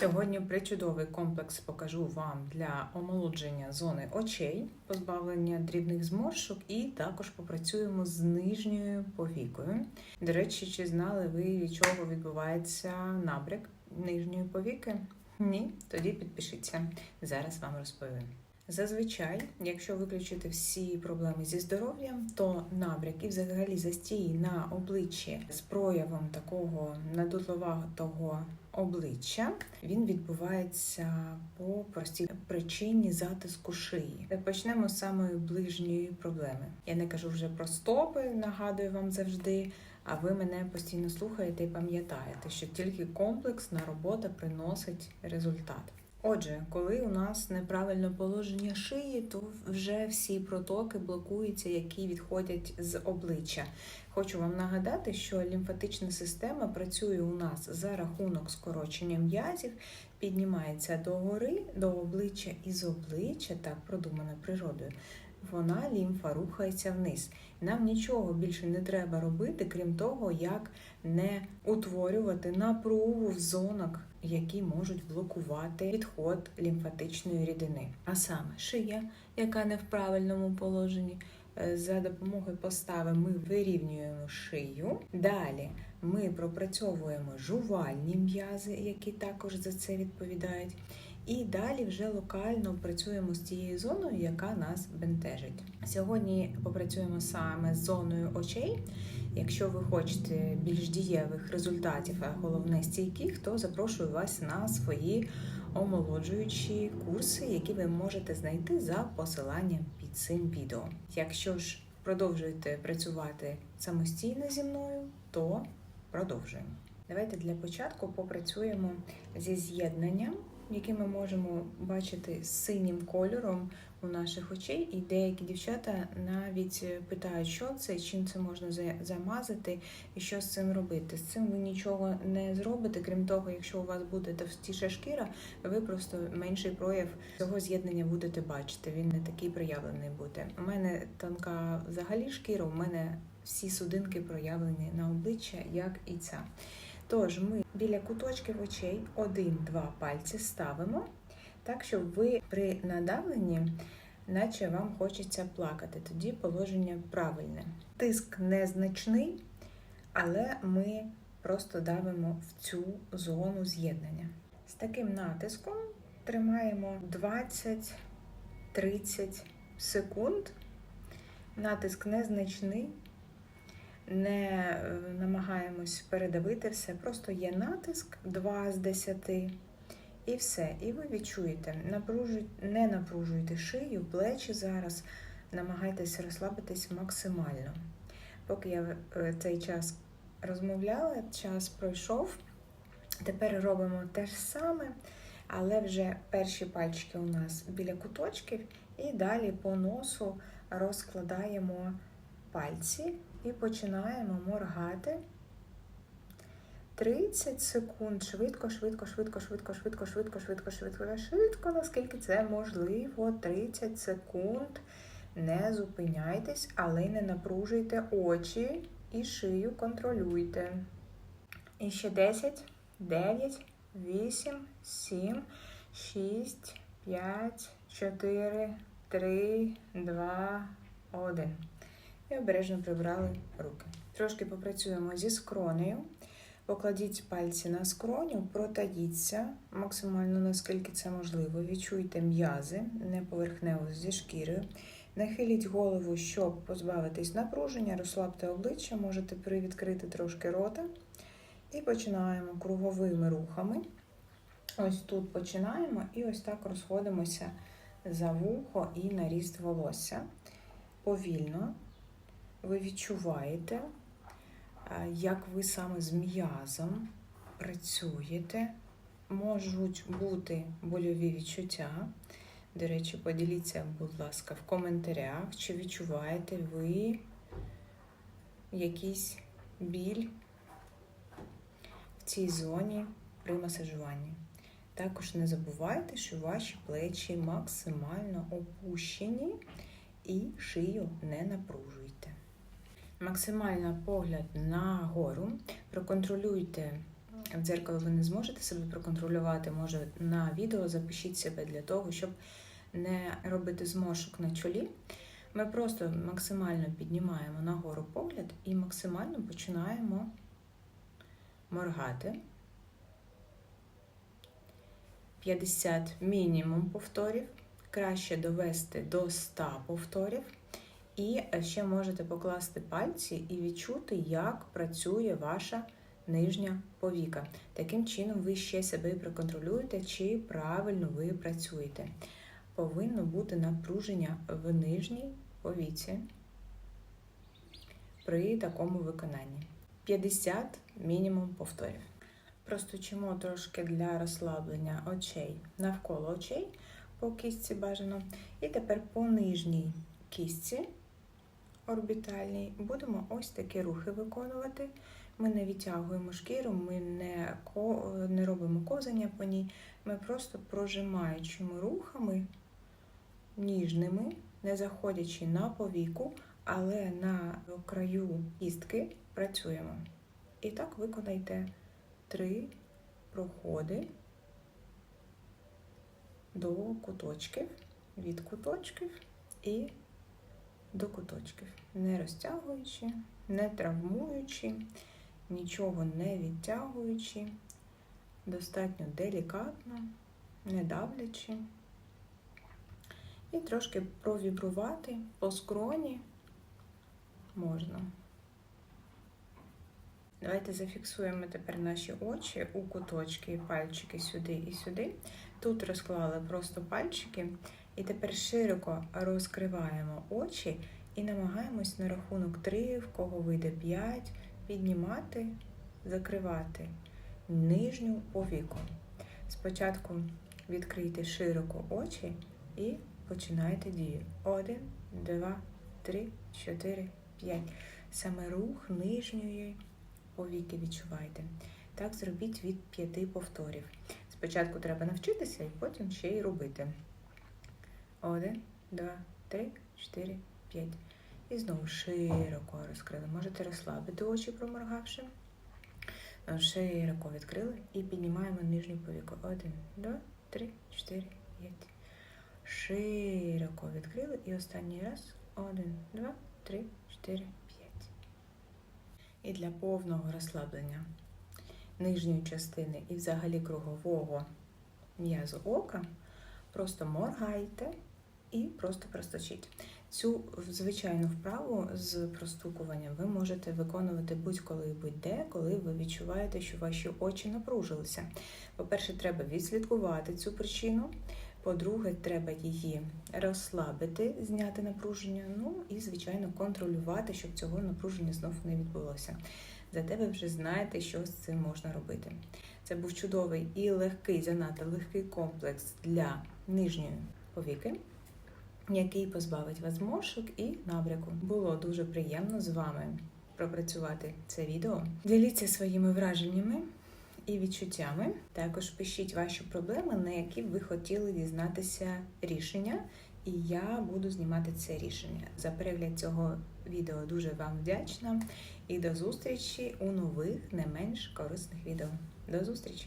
Сьогодні причудовий комплекс покажу вам для омолодження зони очей, позбавлення дрібних зморшок, і також попрацюємо з нижньою повікою. До речі, чи знали ви, від чого відбувається набряк нижньої повіки? Ні? Тоді підпишіться. Зараз вам розповім. Зазвичай, якщо виключити всі проблеми зі здоров'ям, то набряк і взагалі застій на обличчі з проявом такого надутливого обличчя, він відбувається по простій причині затиску шиї. Почнемо з самої ближньої проблеми. Я не кажу вже про стопи, нагадую вам завжди. А ви мене постійно слухаєте і пам'ятаєте, що тільки комплексна робота приносить результат. Отже, коли у нас неправильне положення шиї, то вже всі протоки блокуються, які відходять з обличчя. Хочу вам нагадати, що лімфатична система працює у нас за рахунок скорочення м'язів, піднімається догори, до обличчя і з обличчя, так продумано природою. Вона лімфа рухається вниз. Нам нічого більше не треба робити, крім того, як не утворювати напругу в зонах, які можуть блокувати відход лімфатичної рідини. А саме шия, яка не в правильному положенні. Е, За допомогою постави ми вирівнюємо шию. Далі ми пропрацьовуємо жувальні м'язи, які також за це відповідають. І далі вже локально працюємо з тією зоною, яка нас бентежить. Сьогодні попрацюємо саме з зоною очей. Якщо ви хочете більш дієвих результатів, а головне стійких, то запрошую вас на свої омолоджуючі курси, які ви можете знайти за посиланням під цим відео. Якщо ж продовжуєте працювати самостійно зі мною, то продовжуємо. Давайте для початку попрацюємо зі з'єднанням які ми можемо бачити синім кольором у наших очей, і деякі дівчата навіть питають, що це, чим це можна замазати і що з цим робити. З цим ви нічого не зробите, крім того, якщо у вас буде товстіша шкіра, ви просто менший прояв цього з'єднання будете бачити. Він не такий проявлений буде. У мене тонка взагалі шкіра, у мене всі судинки проявлені на обличчя, як і ця. Тож ми біля куточків очей один-два пальці ставимо, так, щоб ви при надавленні, наче вам хочеться плакати. Тоді положення правильне. Тиск незначний, але ми просто давимо в цю зону з'єднання. З таким натиском тримаємо 20-30 секунд. Натиск незначний не е, намагаємось передавити все, просто є натиск 2 з 10 і все. І ви відчуєте, напружуйте, не напружуйте шию, плечі зараз, намагайтеся розслабитись максимально. Поки я е, цей час розмовляла, час пройшов. Тепер робимо те ж саме, але вже перші пальчики у нас біля куточків, і далі по носу розкладаємо пальці і починаємо моргати 30 секунд. Швидко, швидко, швидко, швидко, швидко, швидко, швидко, швидко, швидко, наскільки це можливо. 30 секунд. Не зупиняйтесь, але не напружуйте очі і шию контролюйте. І ще 10, 9, 8, 7, 6, 5, 4, 3, 2, 1 і обережно прибрали руки. Трошки попрацюємо зі скронею. Покладіть пальці на скроню, протаїться максимально, наскільки це можливо. Відчуйте м'язи, не поверхнево зі шкірою. Нахиліть голову, щоб позбавитись напруження, розслабте обличчя, можете привідкрити трошки рота. І починаємо круговими рухами. Ось тут починаємо і ось так розходимося за вухо і на ріст волосся. Повільно ви відчуваєте, як ви саме з м'язом працюєте. Можуть бути больові відчуття. До речі, поділіться, будь ласка, в коментарях, чи відчуваєте ви якийсь біль в цій зоні при масажуванні. Також не забувайте, що ваші плечі максимально опущені і шию не напружуйте. Максимально погляд нагору. Проконтролюйте в дзеркало ви не зможете себе проконтролювати, може на відео запишіть себе для того, щоб не робити зморшок на чолі. Ми просто максимально піднімаємо нагору погляд і максимально починаємо моргати. 50 мінімум повторів. Краще довести до 100 повторів. І ще можете покласти пальці і відчути, як працює ваша нижня повіка. Таким чином, ви ще себе проконтролюєте, чи правильно ви працюєте. Повинно бути напруження в нижній повіці при такому виконанні. 50 мінімум повторів. Простучимо трошки для розслаблення очей навколо очей по кістці бажано. І тепер по нижній кістці орбітальній будемо ось такі рухи виконувати. Ми не відтягуємо шкіру, ми не, не робимо козання по ній, ми просто прожимаючими рухами ніжними, не заходячи на повіку, але на краю кістки працюємо. І так виконайте три проходи до куточків, від куточків і до куточків, не розтягуючи, не травмуючи, нічого не відтягуючи, достатньо делікатно, не давлячи. І трошки провібрувати по скроні можна. Давайте зафіксуємо тепер наші очі у куточки пальчики сюди і сюди. Тут розклали просто пальчики, і тепер широко розкриваємо очі і намагаємось на рахунок 3, в кого вийде 5, піднімати, закривати нижню повіку. Спочатку відкрийте широко очі і починайте дію. 1, 2, 3, 4, 5. Саме рух нижньої повіки відчувайте. Так зробіть від 5 повторів. Спочатку треба навчитися і потім ще й робити. Один, два, три, чотири, п'ять. І знову широко розкрили. Можете розслабити очі, проморгавши. Широко відкрили і піднімаємо нижню повіку. Один, два, три, чотири, п'ять. Широко відкрили. І останній раз. Один, два, три, чотири, п'ять. І для повного розслаблення нижньої частини і взагалі кругового м'язу ока, просто моргайте і просто просточіть. Цю звичайну вправу з простукуванням ви можете виконувати будь-коли будь-де, коли ви відчуваєте, що ваші очі напружилися. По-перше, треба відслідкувати цю причину. По-друге, треба її розслабити, зняти напруження, ну і, звичайно, контролювати, щоб цього напруження знов не відбулося. Зате ви вже знаєте, що з цим можна робити. Це був чудовий і легкий, занадто легкий комплекс для нижньої повіки, який позбавить вас зморшок і набряку. Було дуже приємно з вами пропрацювати це відео. Діліться своїми враженнями. І відчуттями також пишіть ваші проблеми, на які ви хотіли дізнатися рішення, і я буду знімати це рішення. За перегляд цього відео дуже вам вдячна і до зустрічі у нових не менш корисних відео. До зустрічі!